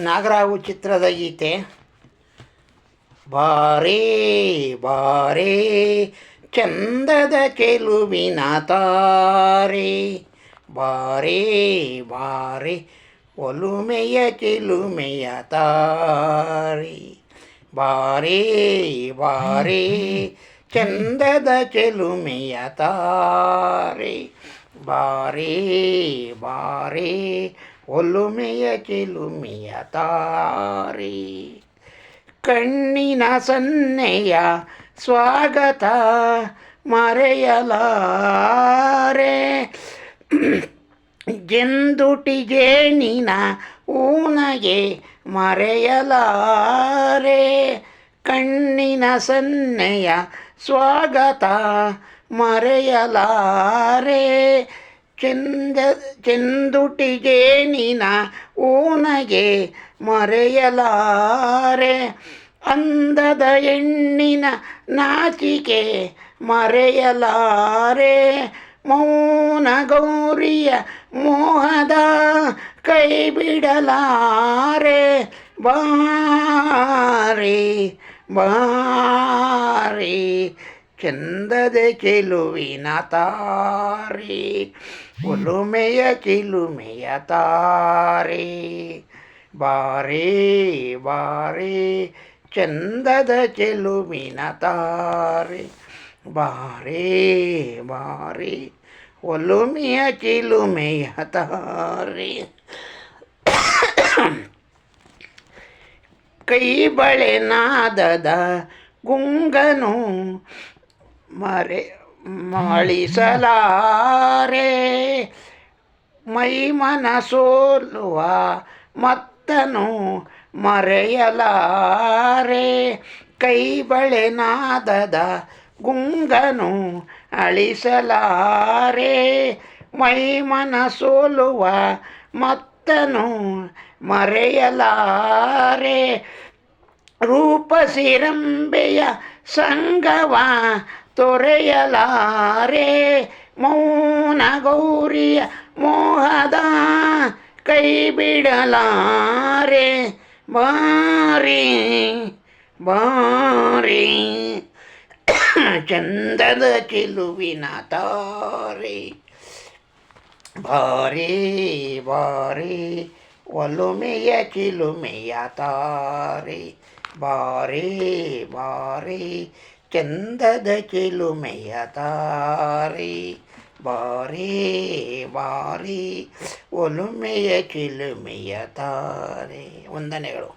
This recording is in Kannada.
ನಾಗರಾವು ಚಿತ್ರದ ಗೀತೆ. ಬಾರೇ ಬಾರೇ, ಚಂದದ ಚೆಲುವಿನ ತಾರೆ. ಬಾರೇ, ಬಾರೆ, ಒಲುಮೆಯ ಚೆಲುಮೆಯ ತಾರೆ. ಬಾರೇ ಬಾರೇ, ಚಂದದ ಚೆಲುಮೆಯ ತಾರೆ. ಬಾರೇ ಬಾರೇ ಒಲುಮೆಯ ಕೆಲುಮಿಯ ತಾರೆ ಕಣ್ಣಿನ ಸನ್ನೆಯ ಸ್ವಾಗತ ಮರೆಯಲಾರೆ. ಜೆಂದುಟಿ ಜೇನಿನ ಊನಗೆ ಮರೆಯಲಾರೆ. ಕಣ್ಣಿನ ಸನ್ನೆಯ ಸ್ವಾಗತ ಮರೆಯಲಾರೆ. ಚಂದ, ಚೆಂದುಟಿಗೆ ನೀನ ಊನಗೆ ಮರೆಯಲಾರೆ. ಅಂದದ ಹೆಣ್ಣಿನ ನಾಚಿಕೆ ಮರೆಯಲಾರೆ. ಮೌನ ಗೌರಿಯ ಮೋಹದ ಕೈ ಬಿಡಲಾರೆ ಬಾರಿ ಬಾರಿ. ಚಂದದ ಚೆಲುವಿನ ತಾರೆ, ಒಲುಮೆಯ ಚಿಲುಮೆಯ ತಾರಿ. ಬಾರಿ ಬಾರಿ, ಚಂದದ ಚೆಲುವಿನ ತಾರೆ. ಬಾರಿ ಬಾರಿ, ಒಲುಮೆಯ ಚಿಲುಮೆಯ ತಾರೆ. ಕೈ ಬಳೆ ನಾದದ ಗುಂಗನು ಮರೆ, ಮಳಿಸಲಾರೆ. ಮೈ ಮನ ಸೋಲುವ ಮತ್ತನು ಮರೆಯಲಾರೆ. ಕೈ ಬಳೆನಾದದ ಗುಂಗನು ಅಳಿಸಲಾರೆ. ಮೈ ಮನ ಸೋಲುವ ಮತ್ತನು ಮರೆಯಲಾರೆ. ರೂಪಸಿರಂಬೆಯ ಸಂಗವ ತೊರೆಯಲಾರೆ ಮೌನ ಗೌರಿಯ ಮೋಹದ ಕೈ ಬಿಡಲಾರೆ. ಬಾರಿ ಬಾರಿ, ಚಂದದ ಚಿಲುವಿನ ತಾರೆ. ಬಾರಿ ಬಾರಿ, ಒಲುಮೆಯ ಚಿಲುಮೆಯ ತಾರೆ. ಬಾರಿ ಬಾರಿ ಚಂದದ ಚಿಲುಮೆಯ ತಾರೆ ಬಾರಿ ಬಾರಿ ಒಲುಮೆಯ ಚಿಲುಮೆಯ ತಾರೆ ವಂದನೆಗಳು